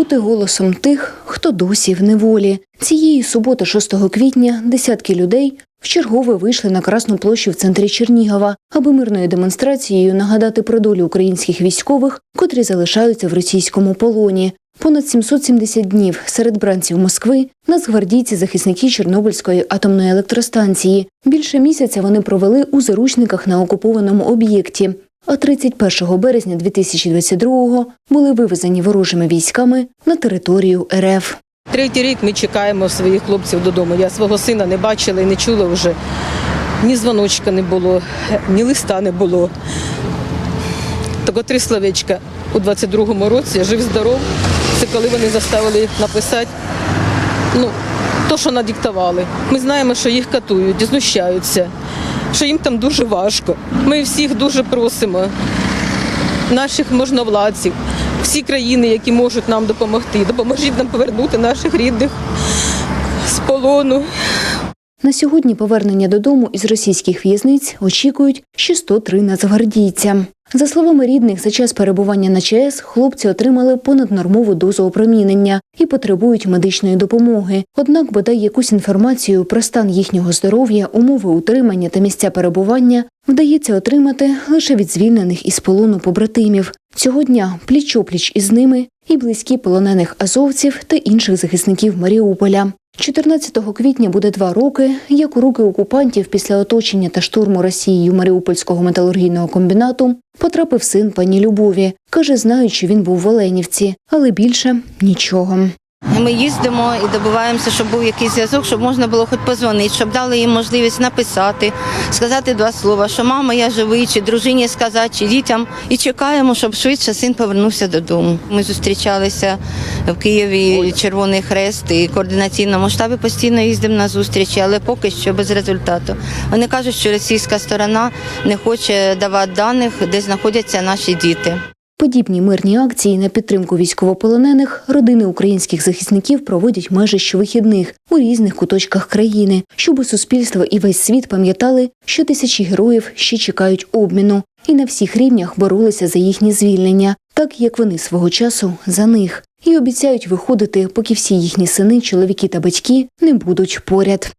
бути голосом тих, хто досі в неволі. Цієї суботи, 6 квітня, десятки людей вчергове вийшли на Красну площу в центрі Чернігова, аби мирною демонстрацією нагадати про долю українських військових, котрі залишаються в російському полоні. Понад 770 днів серед бранців Москви нацгвардійці захисники Чорнобильської атомної електростанції. Більше місяця вони провели у заручниках на окупованому об'єкті. А 31 березня 2022-го були вивезені ворожими військами на територію РФ. Третій рік ми чекаємо своїх хлопців додому. Я свого сина не бачила і не чула вже. Ні дзвоночка не було, ні листа не було. Тако три словечка у 22-му році жив здоров. Це коли вони заставили написати ну, то, що надиктували. Ми знаємо, що їх катують, знущаються, що їм там дуже важко. Ми всіх дуже просимо, наших можновладців, всі країни, які можуть нам допомогти. Допоможіть нам повернути наших рідних з полону. На сьогодні повернення додому із російських в'язниць очікують ще 103 нацгвардійця. За словами рідних, за час перебування на ЧАЕС хлопці отримали понаднормову дозу опромінення і потребують медичної допомоги. Однак, бодай якусь інформацію про стан їхнього здоров'я, умови утримання та місця перебування вдається отримати лише від звільнених із полону побратимів. Цього дня пліч-опліч із ними і близькі полонених азовців та інших захисників Маріуполя. 14 квітня буде два роки, як у руки окупантів після оточення та штурму Росією Маріупольського металургійного комбінату потрапив син пані Любові. Каже, знаючи, він був в Оленівці, але більше нічого. Ми їздимо і добиваємося, щоб був якийсь зв'язок, щоб можна було хоч позвонити, щоб дали їм можливість написати, сказати два слова, що мама, я живий, чи дружині сказати, чи дітям. І чекаємо, щоб швидше син повернувся додому. Ми зустрічалися в Києві Червоний Хрест і координаційному штабі постійно їздимо на зустрічі, але поки що без результату. Вони кажуть, що російська сторона не хоче давати даних, де знаходяться наші діти. Подібні мирні акції на підтримку військовополонених родини українських захисників проводять майже щовихідних у різних куточках країни, щоб суспільство і весь світ пам'ятали, що тисячі героїв ще чекають обміну і на всіх рівнях боролися за їхнє звільнення, так як вони свого часу за них, і обіцяють виходити, поки всі їхні сини, чоловіки та батьки не будуть поряд.